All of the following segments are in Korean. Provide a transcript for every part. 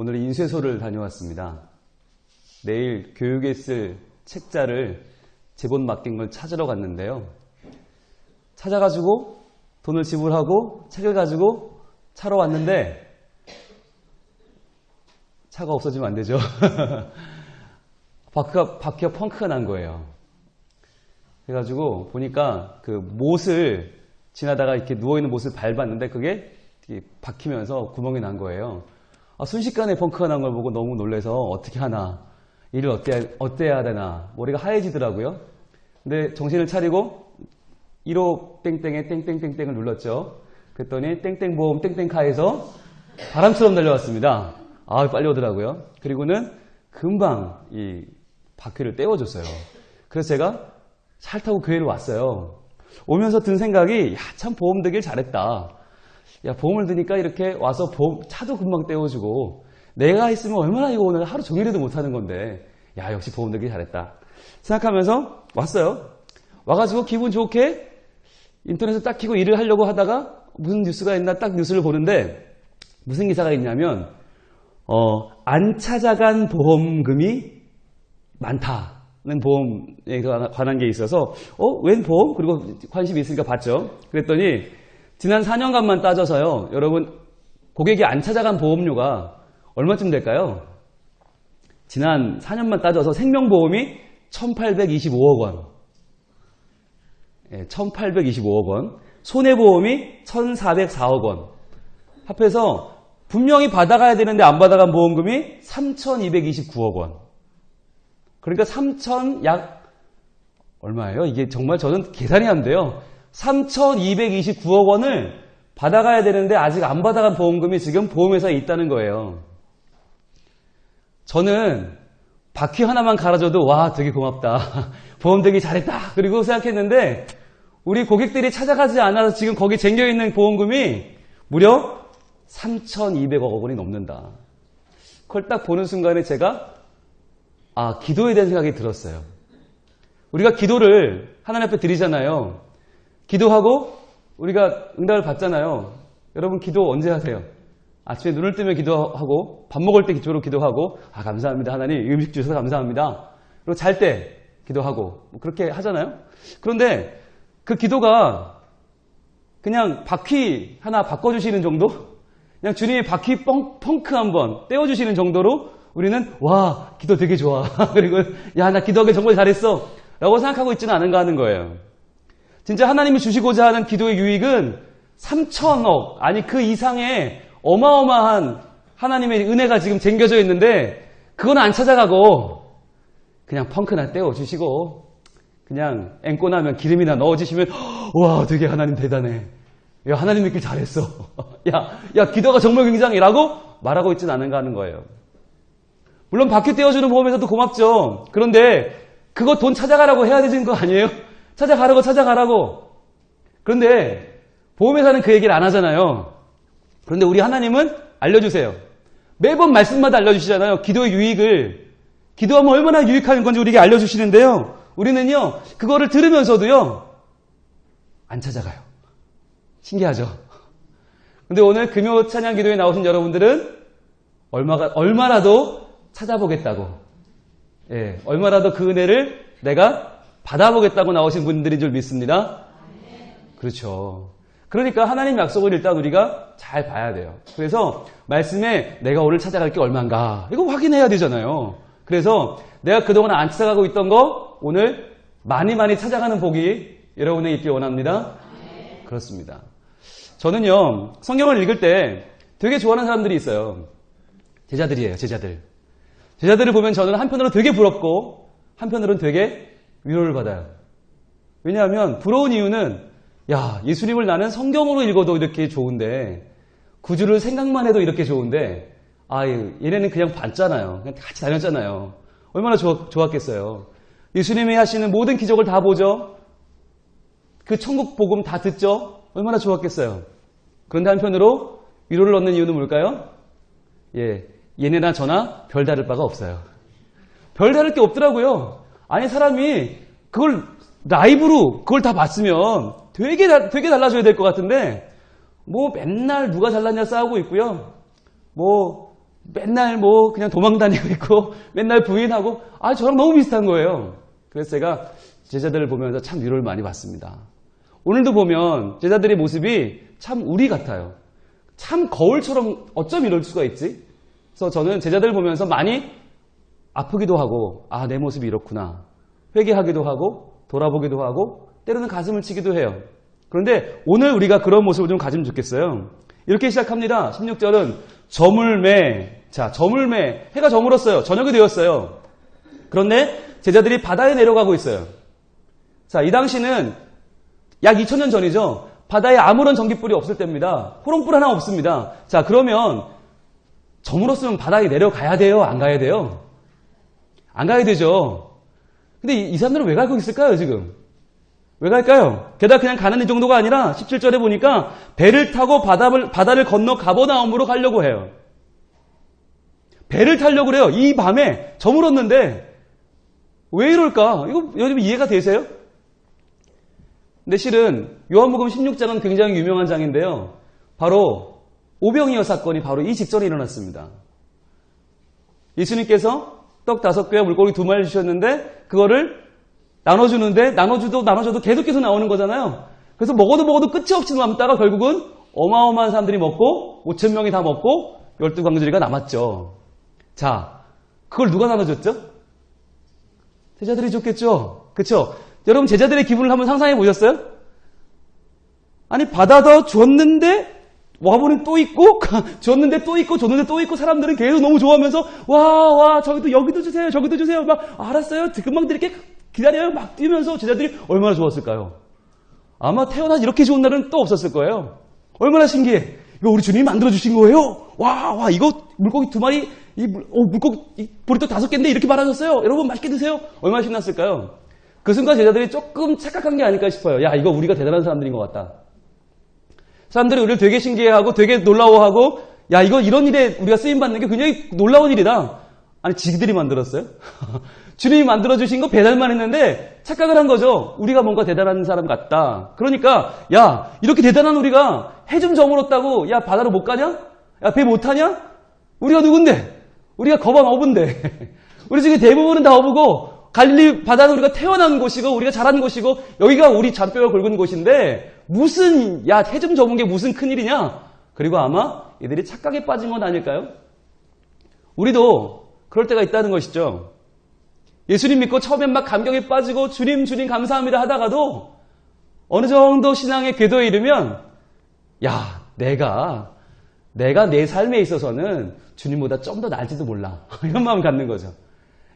오늘 인쇄소를 다녀왔습니다. 내일 교육에 쓸 책자를 제본 맡긴 걸 찾으러 갔는데요. 찾아가지고 돈을 지불하고 책을 가지고 차로 왔는데 차가 없어지면 안 되죠. 바퀴가, 바퀴가 펑크가 난 거예요. 그래가지고 보니까 그 못을 지나다가 이렇게 누워있는 못을 밟았는데 그게 박히면서 구멍이 난 거예요. 아, 순식간에 펑크가 난 걸 보고 너무 놀래서 어떻게 하나, 일을 어때, 어때야 되나, 머리가 하얘지더라고요. 근데 정신을 차리고 1호 땡땡에 땡땡땡땡을 눌렀죠. 그랬더니 땡땡보험 땡땡카에서 바람처럼 달려왔습니다. 아, 빨리 오더라고요. 그리고는 금방 이 바퀴를 떼워줬어요. 그래서 제가 잘 타고 교회를 왔어요. 오면서 든 생각이, 야, 참 보험 들길 잘했다. 야, 보험을 드니까 이렇게 와서 보험, 차도 금방 떼워주고, 내가 했으면 얼마나 이거 오늘 하루 종일해도 못하는 건데, 야, 역시 보험 들길 잘했다. 생각하면서 왔어요. 와가지고 기분 좋게 인터넷을 딱 키고 일을 하려고 하다가 무슨 뉴스가 있나 딱 뉴스를 보는데, 무슨 기사가 있냐면, 어, 안 찾아간 보험금이 많다는 보험에 관한 게 있어서 어? 웬 보험? 그리고 관심이 있으니까 봤죠. 그랬더니 지난 4년간만 따져서요. 여러분 고객이 안 찾아간 보험료가 얼마쯤 될까요? 지난 4년만 따져서 생명보험이 1825억 원. 예, 1825억 원. 손해보험이 1404억 원. 합해서 분명히 받아가야 되는데 안 받아간 보험금이 3229억 원. 그러니까 3천 약 얼마예요? 이게 정말 저는 계산이 안 돼요. 3,229억 원을 받아가야 되는데 아직 안 받아간 보험금이 지금 보험회사에 있다는 거예요. 저는 바퀴 하나만 갈아줘도 와 되게 고맙다. 보험 되게 잘했다. 그리고 생각했는데 우리 고객들이 찾아가지 않아서 지금 거기 쟁겨있는 보험금이 무려 3,200억 원이 넘는다. 그걸 딱 보는 순간에 제가 아, 기도에 대한 생각이 들었어요. 우리가 기도를 하나님 앞에 드리잖아요. 기도하고 우리가 응답을 받잖아요. 여러분 기도 언제 하세요? 아침에 눈을 뜨면 기도하고 밥 먹을 때 기도로 기도하고 아 감사합니다 하나님 음식 주셔서 감사합니다. 그리고 잘 때 기도하고 뭐 그렇게 하잖아요. 그런데 그 기도가 그냥 바퀴 하나 바꿔주시는 정도? 그냥 주님이 바퀴 펑, 펑크 한번 떼어주시는 정도로 우리는 와 기도 되게 좋아 그리고 야 나 기도하기 정말 잘했어 라고 생각하고 있지는 않은가 하는 거예요 진짜 하나님이 주시고자 하는 기도의 유익은 3천억 아니 그 이상의 어마어마한 하나님의 은혜가 지금 쟁겨져 있는데 그건 안 찾아가고 그냥 펑크나 떼어주시고 그냥 앵꼬 나면 기름이나 넣어주시면 와 되게 하나님 대단해 야 하나님 믿길 잘했어 야, 야 기도가 정말 굉장히 라고 말하고 있지는 않은가 하는 거예요 물론 바퀴 떼어주는 보험에서도 고맙죠. 그런데 그거 돈 찾아가라고 해야 되는 거 아니에요? 찾아가라고 찾아가라고. 그런데 보험회사는 그 얘기를 안 하잖아요. 그런데 우리 하나님은 알려주세요. 매번 말씀마다 알려주시잖아요. 기도의 유익을. 기도하면 얼마나 유익한 건지 우리에게 알려주시는데요. 우리는요, 그거를 들으면서도요, 안 찾아가요. 신기하죠? 근데 오늘 금요 찬양 기도에 나오신 여러분들은 얼마가, 얼마라도 찾아보겠다고. 예, 얼마라도 그 은혜를 내가 받아보겠다고 나오신 분들인 줄 믿습니다. 그렇죠. 그러니까 하나님 약속을 일단 우리가 잘 봐야 돼요. 그래서 말씀에 내가 오늘 찾아갈 게 얼마인가 이거 확인해야 되잖아요. 그래서 내가 그동안 안 찾아가고 있던 거 오늘 많이 많이 찾아가는 복이 여러분에게 있길 원합니다. 그렇습니다. 저는요 성경을 읽을 때 되게 좋아하는 사람들이 있어요. 제자들이에요, 제자들. 제자들을 보면 저는 한편으로 되게 부럽고 한편으로는 되게 위로를 받아요. 왜냐하면 부러운 이유는 야 예수님을 나는 성경으로 읽어도 이렇게 좋은데 구주를 생각만 해도 이렇게 좋은데 아 얘네는 그냥 봤잖아요. 그냥 같이 다녔잖아요. 얼마나 좋, 좋았겠어요. 예수님이 하시는 모든 기적을 다 보죠. 그 천국 복음 다 듣죠. 얼마나 좋았겠어요. 그런데 한편으로 위로를 얻는 이유는 뭘까요? 예, 얘네나 저나 별다를 바가 없어요. 별다를 게 없더라고요. 아니 사람이 그걸 라이브로 그걸 다 봤으면 되게 다- 되게 달라져야 될 것 같은데 뭐 맨날 누가 잘났냐 싸우고 있고요. 뭐 맨날 뭐 그냥 도망 다니고 있고 맨날 부인하고 아 저랑 너무 비슷한 거예요. 그래서 제가 제자들을 보면서 참 위로를 많이 받습니다. 오늘도 보면 제자들의 모습이 참 우리 같아요. 참 거울처럼 어쩜 이럴 수가 있지? 그래서 저는 제자들 보면서 많이 아프기도 하고 아 내 모습이 이렇구나 회개하기도 하고 돌아보기도 하고 때로는 가슴을 치기도 해요. 그런데 오늘 우리가 그런 모습을 좀 가지면 좋겠어요. 이렇게 시작합니다. 16절은 저물매 자 저물매 해가 저물었어요. 저녁이 되었어요. 그런데 제자들이 바다에 내려가고 있어요. 자, 이 당시는 약 2000년 전이죠. 바다에 아무런 전기불이 없을 때입니다. 호롱불 하나 없습니다. 자, 그러면 저물었으면 바다에 내려가야 돼요? 안 가야 돼요? 안 가야 되죠. 근데 이, 이 사람들은 왜 가고 있을까요, 지금? 왜 갈까요? 게다가 그냥 가는 이 정도가 아니라 17절에 보니까 배를 타고 바다를, 바다를 건너 가버나움으로 가려고 해요. 배를 타려고 그래요. 이 밤에 저물었는데 왜 이럴까? 이거 여러분 이해가 되세요? 근데 실은 요한복음 16장은 굉장히 유명한 장인데요. 바로 오병이어 사건이 바로 이 직전에 일어났습니다. 예수님께서 떡 다섯 개와 물고기 두 마리 주셨는데 그거를 나눠주는데 나눠주도 나눠줘도 계속해서 나오는 거잖아요. 그래서 먹어도 먹어도 끝이 없이 남다가 결국은 어마어마한 사람들이 먹고 5천 명이 다 먹고 열두 광주리가 남았죠. 자, 그걸 누가 나눠줬죠? 제자들이 줬겠죠. 그쵸? 여러분 제자들의 기분을 한번 상상해 보셨어요? 아니 받아서 줬는데 와보니 또 있고 줬는데 또 있고 줬는데 또 있고 사람들은 계속 너무 좋아하면서 와 와 저기도 여기도 주세요 저기도 주세요 막 알았어요 금방 드릴게 기다려요 막 뛰면서 제자들이 얼마나 좋았을까요? 아마 태어나 이렇게 좋은 날은 또 없었을 거예요. 얼마나 신기해. 이거 우리 주님이 만들어 주신 거예요. 와 와 이거 물고기 두 마리 이 물, 어, 물고기 이 보리떡 다섯 개인데 이렇게 말하셨어요. 여러분 맛있게 드세요. 얼마나 신났을까요? 그 순간 제자들이 조금 착각한 게 아닐까 싶어요. 야 이거 우리가 대단한 사람들인 것 같다. 사람들이 우리를 되게 신기해하고 되게 놀라워하고 야 이거 이런 일에 우리가 쓰임 받는 게 굉장히 놀라운 일이다. 아니 지들이 만들었어요? 주님이 만들어 주신 거 배달만 했는데 착각을 한 거죠. 우리가 뭔가 대단한 사람 같다. 그러니까 야 이렇게 대단한 우리가 해 좀 저물었다고 야 바다로 못 가냐? 야 배 못 타냐? 우리가 누군데? 우리가 거방 어부인데 우리 중에 대부분은 다 어부고 갈릴리 바다는 우리가 태어난 곳이고 우리가 자란 곳이고 여기가 우리 잔뼈가 굵은 곳인데 무슨 야해좀 접은 게 무슨 큰일이냐? 그리고 아마 이들이 착각에 빠진 건 아닐까요? 우리도 그럴 때가 있다는 것이죠. 예수님 믿고 처음엔 막 감격에 빠지고 주님 주님 감사합니다 하다가도 어느 정도 신앙의 궤도에 이르면 야 내가 내가 내 삶에 있어서는 주님보다 좀 더 나을지도 몰라 이런 마음 갖는 거죠.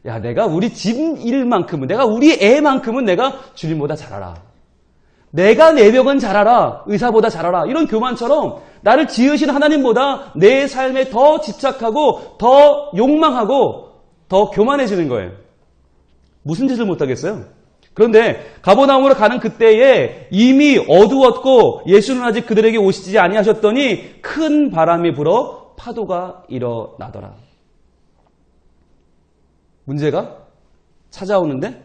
야 내가 우리 집 일만큼은 내가 우리 애만큼은 내가 주님보다 잘 알아. 내가 내벽은 잘 알아. 의사보다 잘 알아. 이런 교만처럼 나를 지으신 하나님보다 내 삶에 더 집착하고 더 욕망하고 더 교만해지는 거예요. 무슨 짓을 못하겠어요? 그런데 가보나움으로 가는 그때에 이미 어두웠고 예수는 아직 그들에게 오시지 아니하셨더니 큰 바람이 불어 파도가 일어나더라. 문제가 찾아오는데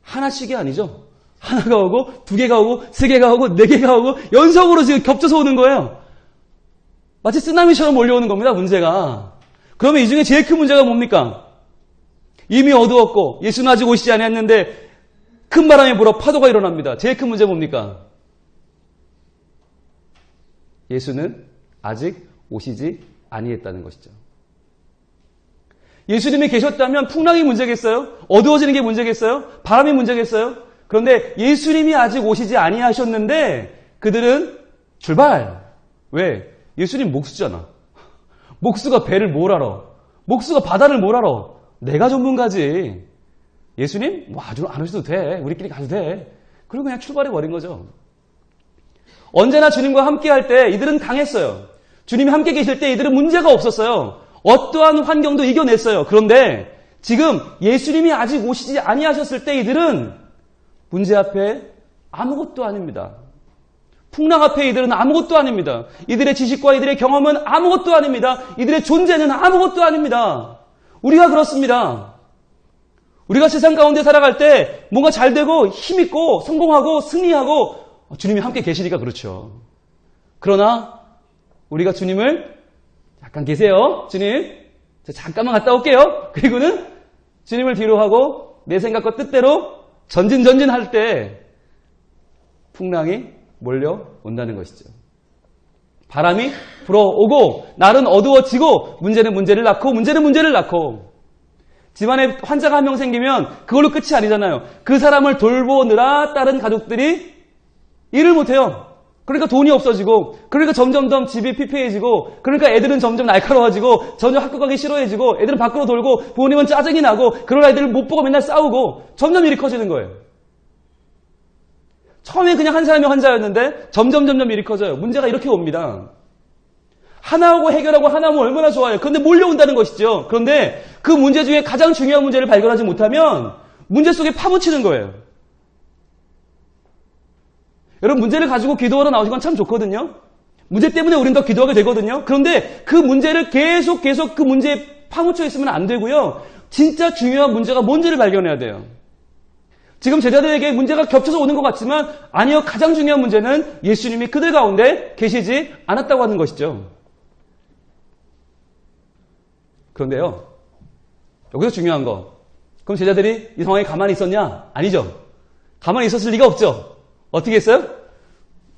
하나씩이 아니죠. 하나가 오고 두 개가 오고 세 개가 오고 네 개가 오고 연속으로 지금 겹쳐서 오는 거예요. 마치 쓰나미처럼 몰려오는 겁니다. 문제가. 그러면 이 중에 제일 큰 문제가 뭡니까? 이미 어두웠고 예수는 아직 오시지 않았는데 큰 바람이 불어 파도가 일어납니다. 제일 큰 문제 뭡니까? 예수는 아직 오시지 아니했다는 것이죠. 예수님이 계셨다면 풍랑이 문제겠어요? 어두워지는 게 문제겠어요? 바람이 문제겠어요? 그런데 예수님이 아직 오시지 아니하셨는데 그들은 출발. 왜? 예수님 목수잖아. 목수가 배를 뭘 알아? 목수가 바다를 뭘 알아? 내가 전문가지. 예수님? 뭐 아주 안 오셔도 돼. 우리끼리 가도 돼. 그리고 그냥 출발해 버린 거죠. 언제나 주님과 함께 할 때 이들은 강했어요. 주님이 함께 계실 때 이들은 문제가 없었어요. 어떠한 환경도 이겨냈어요. 그런데 지금 예수님이 아직 오시지 아니하셨을 때 이들은 문제 앞에 아무것도 아닙니다. 풍랑 앞에 이들은 아무것도 아닙니다. 이들의 지식과 이들의 경험은 아무것도 아닙니다. 이들의 존재는 아무것도 아닙니다. 우리가 그렇습니다. 우리가 세상 가운데 살아갈 때 뭔가 잘 되고 힘있고 성공하고 승리하고 주님이 함께 계시니까 그렇죠. 그러나 우리가 주님을 잠깐 계세요. 주님. 저 잠깐만 갔다 올게요. 그리고는 주님을 뒤로 하고 내 생각과 뜻대로 전진 전진 할 때 풍랑이 몰려온다는 것이죠. 바람이 불어오고 날은 어두워지고 문제는 문제를 낳고 문제는 문제를 낳고 집안에 환자가 한 명 생기면 그걸로 끝이 아니잖아요. 그 사람을 돌보느라 다른 가족들이 일을 못해요. 그러니까 돈이 없어지고, 그러니까 점점점 집이 피폐해지고, 그러니까 애들은 점점 날카로워지고, 전혀 학교 가기 싫어해지고, 애들은 밖으로 돌고, 부모님은 짜증이 나고, 그런 아이들을 못 보고 맨날 싸우고, 점점 일이 커지는 거예요. 처음에 그냥 한 사람이 환자였는데, 점점 점점 일이 커져요. 문제가 이렇게 옵니다. 하나하고 해결하고 하나하면 얼마나 좋아요. 그런데 몰려온다는 것이죠. 그런데 그 문제 중에 가장 중요한 문제를 발견하지 못하면 문제 속에 파묻히는 거예요. 여러분 문제를 가지고 기도하러 나오신 건 참 좋거든요. 문제 때문에 우리는 더 기도하게 되거든요. 그런데 그 문제를 계속 계속 그 문제에 파묻혀 있으면 안 되고요. 진짜 중요한 문제가 뭔지를 발견해야 돼요. 지금 제자들에게 문제가 겹쳐서 오는 것 같지만 아니요. 가장 중요한 문제는 예수님이 그들 가운데 계시지 않았다고 하는 것이죠. 그런데요. 여기서 중요한 거. 그럼 제자들이 이 상황에 가만히 있었냐? 아니죠. 가만히 있었을 리가 없죠. 어떻게 했어요?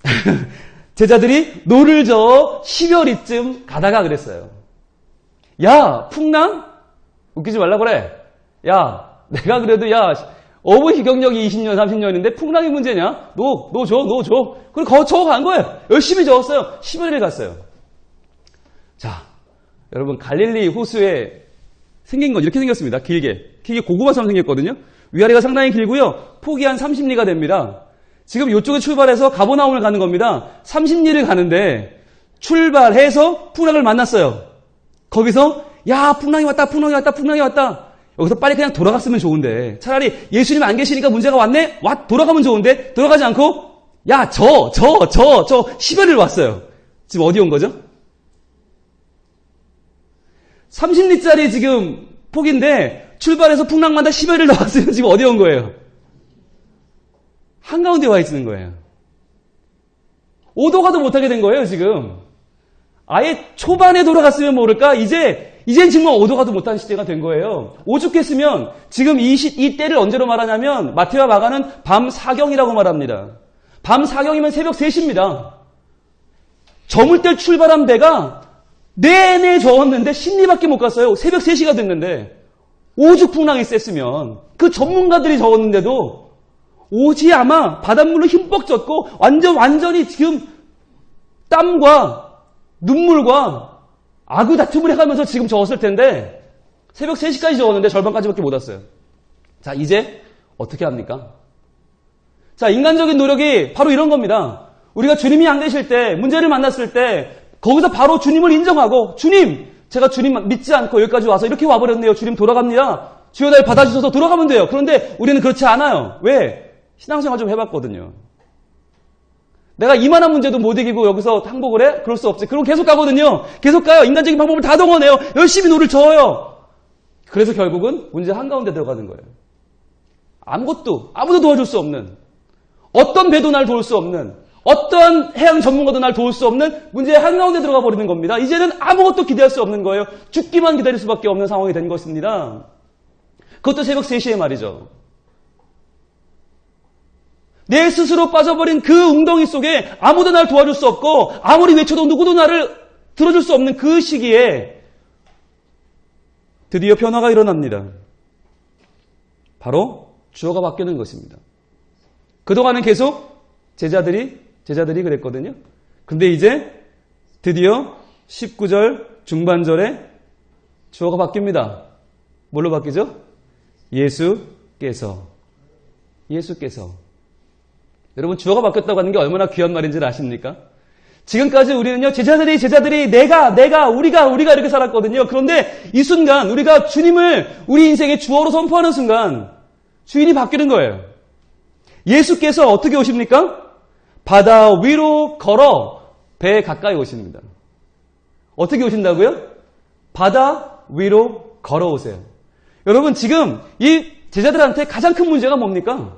제자들이 노를 저어 10여리쯤 가다가 그랬어요. 야, 풍랑? 웃기지 말라 그래. 야, 내가 그래도 야, 어부 희 경력이 20년, 30년인데 풍랑이 문제냐? 너, 너 줘, 너 줘. 그리고 거 저어 간 거예요. 열심히 저었어요. 10여리를 갔어요. 자, 여러분, 갈릴리 호수에 생긴 건 이렇게 생겼습니다. 길게. 길게 고구마처럼 생겼거든요. 위아래가 상당히 길고요. 폭이 한 30리가 됩니다. 지금 이쪽에 출발해서 가보나움을 가는 겁니다. 30리를 가는데 출발해서 풍랑을 만났어요. 거기서 야 풍랑이 왔다 풍랑이 왔다 풍랑이 왔다 여기서 빨리 그냥 돌아갔으면 좋은데 차라리 예수님 안 계시니까 문제가 왔네 와 돌아가면 좋은데 돌아가지 않고 야 저 저 저저 10여를 왔어요. 지금 어디 온 거죠? 30리짜리 지금 폭인데 출발해서 풍랑마다 10여를 나왔으면 지금 어디 온 거예요? 한가운데 와 있는 거예요. 오도 가도 못하게 된 거예요, 지금. 아예 초반에 돌아갔으면 모를까? 이제, 이젠 정말 오도 가도 못하는 시대가 된 거예요. 오죽했으면 지금 이, 시, 이 때를 언제로 말하냐면 마태와 마가는 밤 사경이라고 말합니다. 밤 사경이면 새벽 3시입니다. 저물 때 출발한 배가 내내 저었는데 심리밖에 못 갔어요. 새벽 3시가 됐는데 오죽 풍랑이 셌으면 그 전문가들이 적었는데도 오지 아마 바닷물로 흠뻑 젖고 완전 완전히 지금 땀과 눈물과 아구 다툼을 해가면서 지금 저었을 텐데 새벽 3시까지 저었는데 절반까지밖에 못 왔어요. 자 이제 어떻게 합니까? 자 인간적인 노력이 바로 이런 겁니다. 우리가 주님이 안 계실 때 문제를 만났을 때 거기서 바로 주님을 인정하고 주님 제가 주님 믿지 않고 여기까지 와서 이렇게 와버렸네요. 주님 돌아갑니다. 주여 날 받아주셔서 돌아가면 돼요. 그런데 우리는 그렇지 않아요. 왜? 신앙생활 좀 해봤거든요. 내가 이만한 문제도 못 이기고 여기서 항복을 해? 그럴 수 없지. 그럼 계속 가거든요. 계속 가요. 인간적인 방법을 다 동원해요. 열심히 노를 저어요. 그래서 결국은 문제 한가운데 들어가는 거예요. 아무것도, 아무도 도와줄 수 없는, 어떤 배도 날 도울 수 없는, 어떠한 해양 전문가도 날 도울 수 없는 문제의 한가운데 들어가 버리는 겁니다. 이제는 아무것도 기대할 수 없는 거예요. 죽기만 기다릴 수밖에 없는 상황이 된 것입니다. 그것도 새벽 3시에 말이죠. 내 스스로 빠져버린 그 웅덩이 속에 아무도 날 도와줄 수 없고 아무리 외쳐도 누구도 나를 들어줄 수 없는 그 시기에 드디어 변화가 일어납니다. 바로 주어가 바뀌는 것입니다. 그동안은 계속 제자들이 제자들이 그랬거든요. 근데 이제 드디어 19절 중반절에 주어가 바뀝니다. 뭘로 바뀌죠? 예수께서 예수께서 여러분 주어가 바뀌었다고 하는 게 얼마나 귀한 말인지 아십니까? 지금까지 우리는요 제자들이 제자들이 내가 내가 우리가 우리가 이렇게 살았거든요. 그런데 이 순간 우리가 주님을 우리 인생의 주어로 선포하는 순간 주인이 바뀌는 거예요. 예수께서 어떻게 오십니까? 바다 위로 걸어 배 가까이 오십니다. 어떻게 오신다고요? 바다 위로 걸어오세요. 여러분 지금 이 제자들한테 가장 큰 문제가 뭡니까?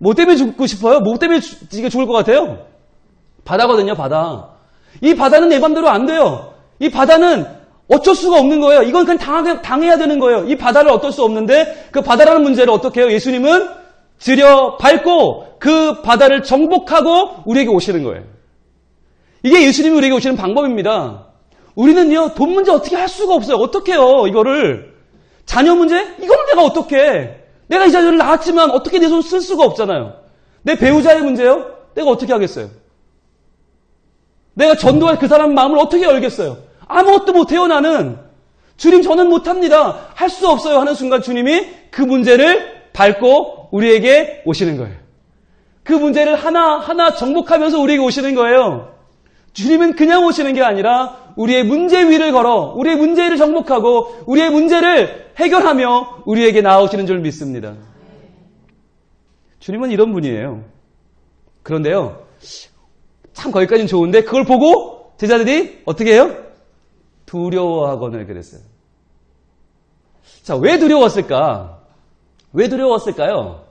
뭐 때문에 죽고 싶어요? 뭐 때문에 죽, 죽을 것 같아요? 바다거든요, 바다. 이 바다는 내 맘대로 안 돼요. 이 바다는 어쩔 수가 없는 거예요. 이건 그냥 당하, 당해야 되는 거예요. 이 바다를 어떨 수 없는데 그 바다라는 문제를 어떻게 해요? 예수님은 들여 밟고 그 바다를 정복하고 우리에게 오시는 거예요. 이게 예수님이 우리에게 오시는 방법입니다. 우리는요, 돈 문제 어떻게 할 수가 없어요. 어떻게 해요, 이거를. 자녀 문제? 이걸 내가 어떻게 해. 내가 이 자녀를 낳았지만 어떻게 내 손 쓸 수가 없잖아요. 내 배우자의 문제요? 내가 어떻게 하겠어요? 내가 전도할 그 사람 마음을 어떻게 열겠어요? 아무것도 못해요, 나는. 주님, 저는 못합니다. 할 수 없어요. 하는 순간 주님이 그 문제를 밟고 우리에게 오시는 거예요. 그 문제를 하나하나 정복하면서 우리에게 오시는 거예요. 주님은 그냥 오시는 게 아니라 우리의 문제 위를 걸어 우리의 문제를 정복하고 우리의 문제를 해결하며 우리에게 나오시는 줄 믿습니다. 주님은 이런 분이에요. 그런데요, 참 거기까지는 좋은데 그걸 보고 제자들이 어떻게 해요? 두려워하거늘 그랬어요. 자, 왜 두려웠을까? 왜 두려웠을까요?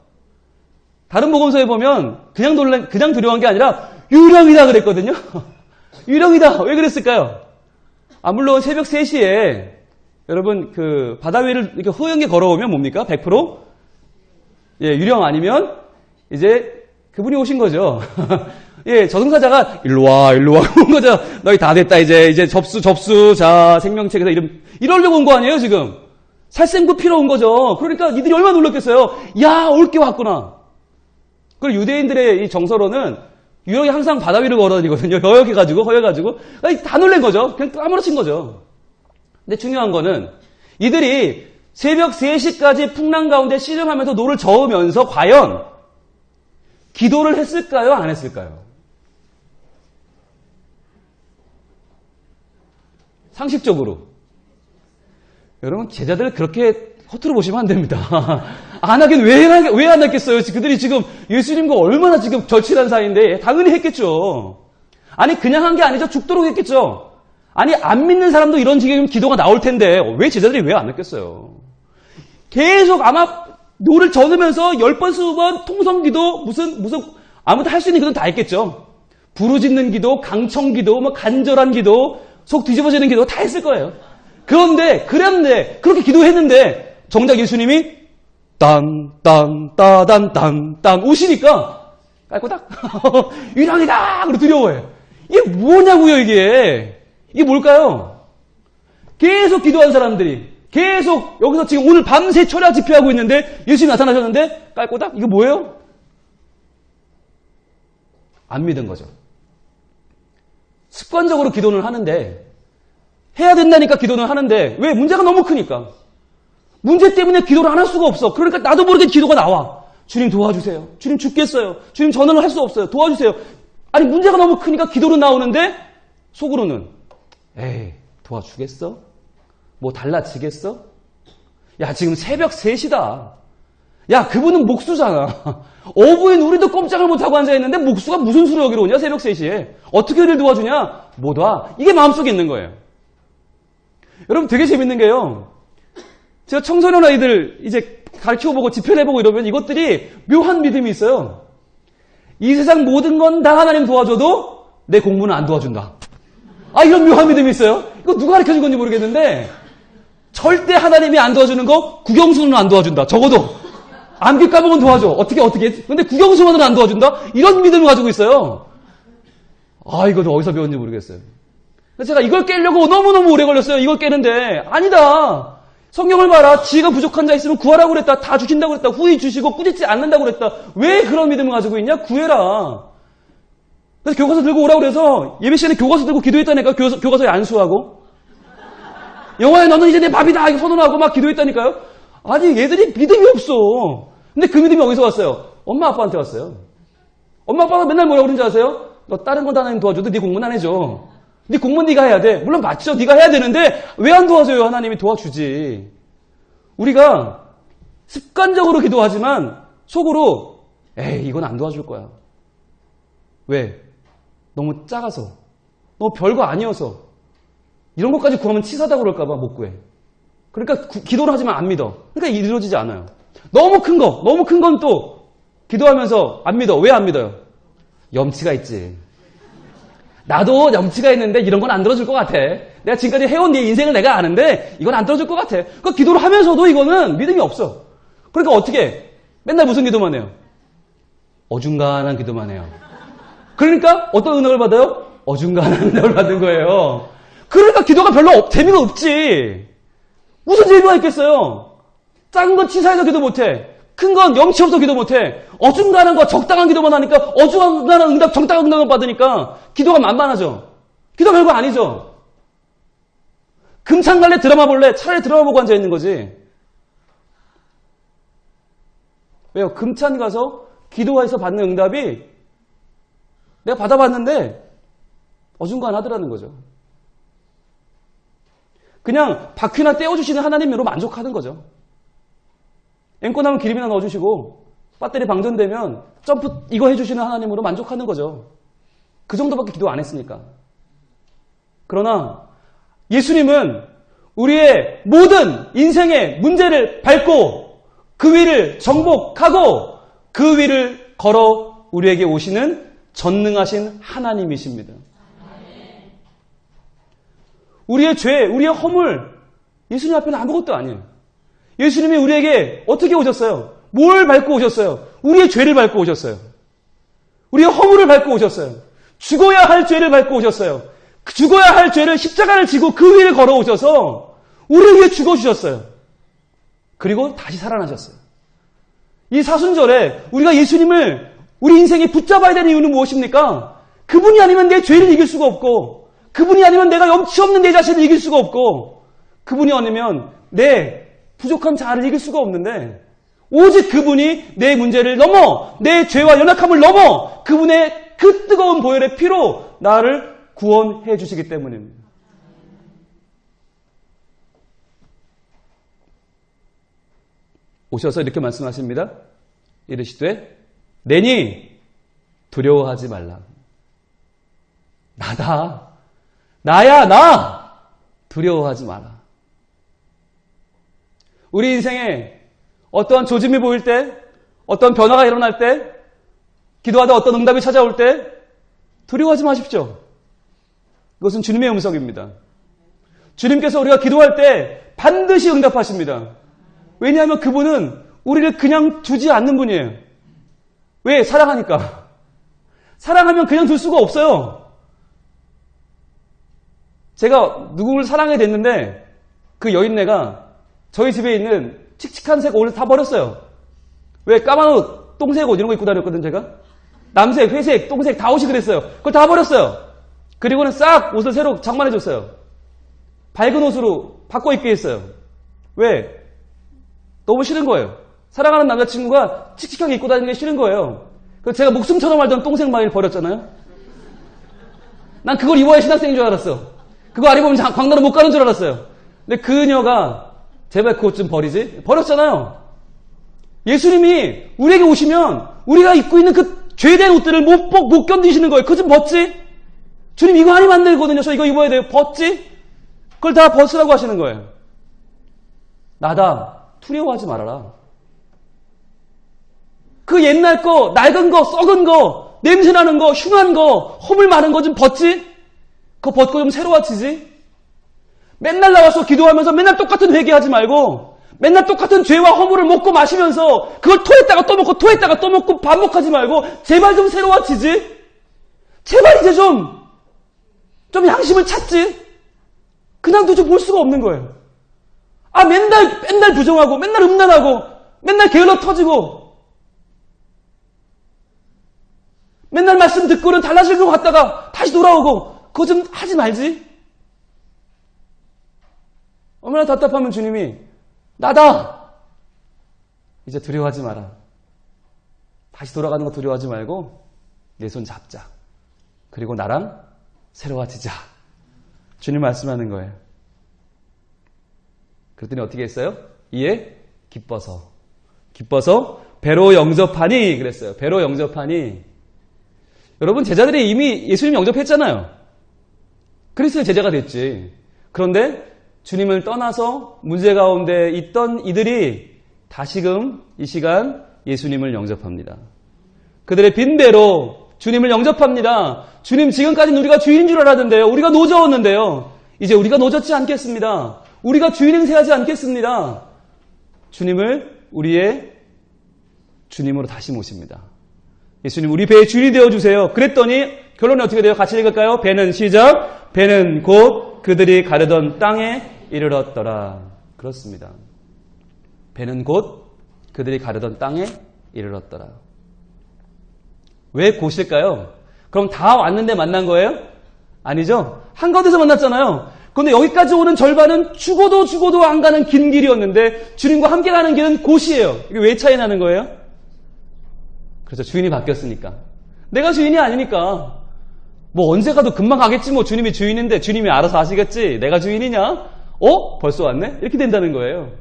다른 복음서에 보면 그냥 놀란, 그냥 두려워한 게 아니라 유령이다 그랬거든요. 유령이다. 왜 그랬을까요? 아, 물론 새벽 3시에 여러분 그 바다 위를 이렇게 허용에 걸어오면 뭡니까? 100%? 예, 유령 아니면 이제 그분이 오신 거죠. 예, 저승사자가 일로 와, 일로 와, 온 거죠. 너희 다 됐다, 이제, 이제 접수, 접수, 자, 생명책에서 이름, 이러려고 온 거 아니에요, 지금? 살생부 피러 온 거죠. 그러니까 니들이 얼마나 놀랐겠어요. 야, 올 게 왔구나. 그리고 유대인들의 이 정서로는 유령이 항상 바다 위를 걸어다니거든요. 허역해가지고, 허여가지고. 다 놀란 거죠. 그냥 까무러친 거죠. 근데 중요한 거는 이들이 새벽 3시까지 풍랑 가운데 씨름하면서 노를 저으면서 과연 기도를 했을까요? 안 했을까요? 상식적으로. 여러분, 제자들 그렇게 허투루 보시면 안 됩니다. 안 하긴 왜, 왜 안 했겠어요? 그들이 지금 예수님과 얼마나 지금 절친한 사이인데 당연히 했겠죠. 아니, 그냥 한 게 아니죠. 죽도록 했겠죠. 아니, 안 믿는 사람도 이런 지금 기도가 나올 텐데 왜 제자들이 왜 안 했겠어요? 계속 아마 노를 젖으면서 열 번, 스무 번 통성 기도, 무슨, 무슨, 아무튼 할수 있는 기도는 다 했겠죠. 부르짖는 기도, 강청 기도, 뭐 간절한 기도, 속 뒤집어지는 기도 다 했을 거예요. 그런데, 그랬는데, 그렇게 기도했는데, 정작 예수님이 딴 오시니까, 깔꼬닥? 유랑이다! 그리고 두려워해. 이게 뭐냐고요, 이게. 이게 뭘까요? 계속 기도한 사람들이, 계속 여기서 지금 오늘 밤새 철야 집회하고 있는데, 예수님이 나타나셨는데, 깔꼬닥? 이거 뭐예요? 안 믿은 거죠. 습관적으로 기도는 하는데, 해야 된다니까 기도는 하는데, 왜? 문제가 너무 크니까. 문제 때문에 기도를 안 할 수가 없어. 그러니까 나도 모르게 기도가 나와. 주님 도와주세요. 주님 죽겠어요. 주님 전원을 할수 없어요. 도와주세요. 아니, 문제가 너무 크니까 기도로 나오는데, 속으로는, 에이, 도와주겠어? 뭐 달라지겠어? 야, 지금 새벽 3시다. 야, 그분은 목수잖아. 어부인 우리도 꼼짝을 못하고 앉아있는데 목수가 무슨 수로 여기로 오냐, 새벽 3시에. 어떻게 우리를 도와주냐? 못 와. 이게 마음속에 있는 거예요. 여러분 되게 재밌는 게요. 제가 청소년 아이들 이제 가르쳐보고 집회해보고 이러면 이것들이 묘한 믿음이 있어요. 이 세상 모든 건 다 하나님 도와줘도 내 공부는 안 도와준다. 아, 이런 묘한 믿음이 있어요. 이거 누가 가르쳐 준 건지 모르겠는데, 절대 하나님이 안 도와주는 거 국영수는 안 도와준다. 적어도. 암기 까먹은 도와줘. 어떻게, 어떻게. 근데 국영수만은 안 도와준다? 이런 믿음을 가지고 있어요. 아, 이거 어디서 배웠는지 모르겠어요. 제가 이걸 깨려고 너무너무 오래 걸렸어요. 이걸 깨는데. 아니다. 성경을 봐라. 지혜가 부족한 자 있으면 구하라고 그랬다. 다 주신다고 그랬다. 후히 주시고 꾸짖지 않는다고 그랬다. 왜 그런 믿음을 가지고 있냐? 구해라. 그래서 교과서 들고 오라고 그래서 예배 시간에 교과서 들고 기도했다니까요. 교과서, 교과서에 안수하고. 영화에 너는 이제 내 밥이다. 이거 선언하고 막 기도했다니까요. 아니 얘들이 믿음이 없어. 근데 그 믿음이 어디서 왔어요? 엄마 아빠한테 왔어요. 엄마 아빠가 맨날 뭐라고 그러는지 아세요? 너 다른 건다 하나님 도와줘도 네 공부는 안 해줘. 네 공부는 네가 해야 돼. 물론 맞죠. 네가 해야 되는데 왜 안 도와줘요? 하나님이 도와주지. 우리가 습관적으로 기도하지만 속으로 에이 이건 안 도와줄 거야. 왜? 너무 작아서. 너무 별거 아니어서. 이런 것까지 구하면 치사하다고 그럴까봐 못 구해. 그러니까 구- 기도를 하지만 안 믿어. 그러니까 이루어지지 않아요. 너무 큰 거, 너무 큰 건 또 기도하면서 안 믿어. 왜 안 믿어요? 염치가 있지. 나도 염치가 있는데 이런 건 안 들어줄 것 같아. 내가 지금까지 해온 네 인생을 내가 아는데 이건 안 들어줄 것 같아. 그 기도를 하면서도 이거는 믿음이 없어. 그러니까 어떻게? 해? 맨날 무슨 기도만 해요? 어중간한 기도만 해요. 그러니까 어떤 은혜를 받아요? 어중간한 은혜를 받는 거예요. 그러니까 기도가 별로 없- 재미가 없지. 무슨 재미가 있겠어요? 작은 건 치사해서 기도 못해. 큰 건 염치 없어 기도 못해. 어중간한 거 적당한 기도만 하니까 어중간한 응답, 적당한 응답을 받으니까 기도가 만만하죠. 기도 별거 아니죠. 금창 갈래 드라마 볼래? 차라리 드라마 보고 앉아 있는 거지. 왜요? 금찬 가서 기도해서 받는 응답이 내가 받아봤는데 어중간하더라는 거죠. 그냥 바퀴나 떼어주시는 하나님으로 만족하는 거죠. 앵꼬 나면 기름이나 넣어주시고 배터리 방전되면 점프 이거 해주시는 하나님으로 만족하는 거죠. 그 정도밖에 기도 안 했으니까. 그러나 예수님은 우리의 모든 인생의 문제를 밟고 그 위를 정복하고 그 위를 걸어 우리에게 오시는 전능하신 하나님이십니다. 우리의 죄, 우리의 허물, 예수님 앞에는 아무것도 아니에요. 예수님이 우리에게 어떻게 오셨어요? 뭘 밟고 오셨어요? 우리의 죄를 밟고 오셨어요. 우리의 허물을 밟고 오셨어요. 죽어야 할 죄를 밟고 오셨어요. 그 죽어야 할 죄를 십자가를 지고 그 위를 걸어오셔서 우리를 위해 죽어주셨어요. 그리고 다시 살아나셨어요. 이 사순절에 우리가 예수님을 우리 인생에 붙잡아야 되는 이유는 무엇입니까? 그분이 아니면 내 죄를 이길 수가 없고, 그분이 아니면 내가 염치 없는 내 자신을 이길 수가 없고, 그분이 아니면 내 부족한 자아를 이길 수가 없는데, 오직 그분이 내 문제를 넘어, 내 죄와 연약함을 넘어, 그분의 그 뜨거운 보혈의 피로 나를 구원해 주시기 때문입니다. 오셔서 이렇게 말씀하십니다. 이르시되 내니 두려워하지 말라. 나다. 나야 나. 두려워하지 마라. 우리 인생에 어떠한 조짐이 보일 때, 어떤 변화가 일어날 때, 기도하다 어떤 응답이 찾아올 때 두려워하지 마십시오. 그것은 주님의 음성입니다. 주님께서 우리가 기도할 때 반드시 응답하십니다. 왜냐하면 그분은 우리를 그냥 두지 않는 분이에요. 왜? 사랑하니까. 사랑하면 그냥 둘 수가 없어요. 제가 누구를 사랑하게 됐는데 그 여인네가 저희 집에 있는 칙칙한 색 옷을 다 버렸어요. 왜? 까만 옷, 똥색 옷 이런 거 입고 다녔거든 제가. 남색, 회색, 똥색 다 옷이 그랬어요. 그걸 다 버렸어요. 그리고는 싹 옷을 새로 장만해줬어요. 밝은 옷으로 바꿔 입게 했어요. 왜? 너무 싫은 거예요. 사랑하는 남자친구가 칙칙하게 입고 다니는 게 싫은 거예요. 그래서 제가 목숨처럼 알던 똥색 마일 버렸잖아요. 난 그걸 입어야 신학생인 줄 알았어. 그거 안 입으면 장- 광나라 못 가는 줄 알았어요. 근데 그녀가 제발 그것 좀 버리지? 버렸잖아요. 예수님이 우리에게 오시면 우리가 입고 있는 그 죄된 옷들을 못, 벗- 못 견디시는 거예요. 그거 좀 벗지? 주님 이거 아니면 안 되거든요. 저 이거 입어야 돼요. 벗지? 그걸 다 벗으라고 하시는 거예요. 나다. 두려워하지 말아라. 그 옛날 거, 낡은 거, 썩은 거, 냄새나는 거, 흉한 거, 허물 많은 거 좀 벗지? 그거 벗고 좀 새로워지지? 맨날 나와서 기도하면서 맨날 똑같은 회개하지 말고, 맨날 똑같은 죄와 허물을 먹고 마시면서, 그걸 토했다가 또 먹고, 토했다가 또 먹고, 반복하지 말고, 제발 좀 새로워지지? 제발 이제 좀, 좀 양심을 찾지? 그냥 도저히 볼 수가 없는 거예요. 아, 맨날, 맨날 부정하고, 맨날 음란하고, 맨날 게을러 터지고, 맨날 말씀 듣고는 달라질 것 같다가 다시 돌아오고, 그거 좀 하지 말지? 얼마나 답답하면 주님이, 나다! 이제 두려워하지 마라. 다시 돌아가는 거 두려워하지 말고, 내 손 잡자. 그리고 나랑 새로워지자. 주님 말씀하는 거예요. 그랬더니 어떻게 했어요? 이에 기뻐서. 기뻐서 배로 영접하니 그랬어요. 배로 영접하니. 여러분 제자들이 이미 예수님 영접했잖아요. 그리스도의 제자가 됐지. 그런데 주님을 떠나서 문제 가운데 있던 이들이 다시금 이 시간 예수님을 영접합니다. 그들의 빈배로 주님을 영접합니다. 주님 지금까지는 우리가 주인인 줄 알았는데요. 우리가 노저웠는데요. 이제 우리가 노졌지 않겠습니다. 우리가 주인 행세하지 않겠습니다. 주님을 우리의 주님으로 다시 모십니다. 예수님 우리 배의 주인이 되어주세요. 그랬더니 결론이 어떻게 돼요? 같이 읽을까요? 배는 시작. 배는 곧 그들이 가려던 땅에 이르렀더라. 그렇습니다. 배는 곧 그들이 가려던 땅에 이르렀더라. 왜 곧일까요? 그럼 다 왔는데 만난 거예요? 아니죠? 한가운데서 만났잖아요. 그런데 여기까지 오는 절반은 죽어도 죽어도 안 가는 긴 길이었는데 주님과 함께 가는 길은 곧이에요. 이게 왜 차이 나는 거예요? 그래서 주인이 바뀌었으니까. 내가 주인이 아니니까. 뭐 언제 가도 금방 가겠지 뭐 주님이 주인인데 주님이 알아서 하시겠지. 내가 주인이냐? 어? 벌써 왔네? 이렇게 된다는 거예요.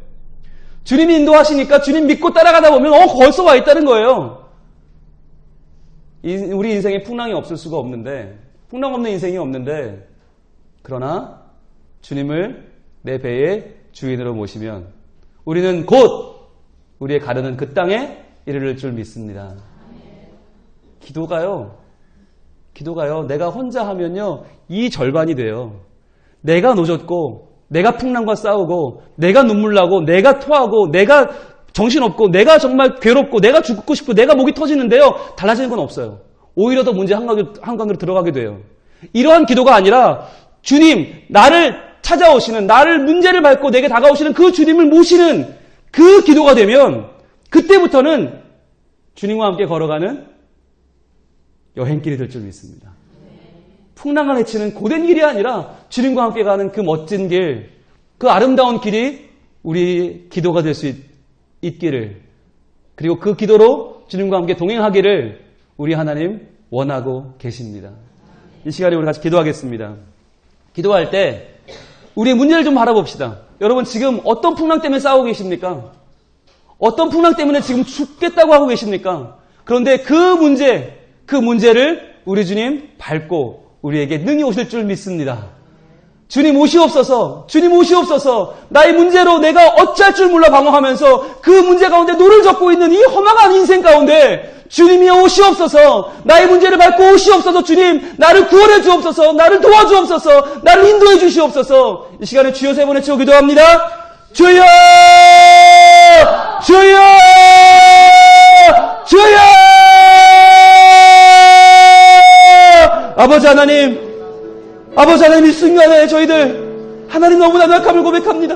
주님이 인도하시니까 주님 믿고 따라가다 보면 어 벌써 와 있다는 거예요. 이- 우리 인생에 풍랑이 없을 수가 없는데 풍랑 없는 인생이 없는데 그러나 주님을 내 배의 주인으로 모시면 우리는 곧 우리의 가르는 그 땅에 이르를 줄 믿습니다. 기도가요. 기도가요. 내가 혼자 하면요. 이 절반이 돼요. 내가 노졌고 내가 풍랑과 싸우고 내가 눈물 나고 내가 토하고 내가 정신없고 내가 정말 괴롭고 내가 죽고 싶고 내가 목이 터지는데요. 달라지는 건 없어요. 오히려 더 문제 한가운데로 들어가게 돼요. 이러한 기도가 아니라 주님 나를 찾아오시는 나를 문제를 밟고 내게 다가오시는 그 주님을 모시는 그 기도가 되면 그때부터는 주님과 함께 걸어가는 여행길이 될 줄 믿습니다. 풍랑을 헤치는 고된 길이 아니라 주님과 함께 가는 그 멋진 길, 그 아름다운 길이 우리 기도가 될 수 있기를 그리고 그 기도로 주님과 함께 동행하기를 우리 하나님 원하고 계십니다. 이 시간에 우리 같이 기도하겠습니다. 기도할 때 우리의 문제를 좀 바라봅시다. 여러분 지금 어떤 풍랑 때문에 싸우고 계십니까? 어떤 풍랑 때문에 지금 죽겠다고 하고 계십니까? 그런데 그 문제, 그 문제를 우리 주님 밟고 우리에게 능히 오실 줄 믿습니다. 주님 오시옵소서, 주님 오시옵소서, 나의 문제로 내가 어찌할 줄 몰라 방황하면서 그 문제 가운데 노를 젓고 있는 이 험악한 인생 가운데 주님이 오시옵소서, 나의 문제를 밟고 오시옵소서, 주님, 나를 구원해 주옵소서, 나를 도와주옵소서, 나를 인도해 주시옵소서, 이 시간에 주여 세 번에 치고 기도합니다. 주여! 주여! 주여! 아버지 하나님, 아버지 하나님 이 순간에 저희들 하나님 너무나 약함을 고백합니다.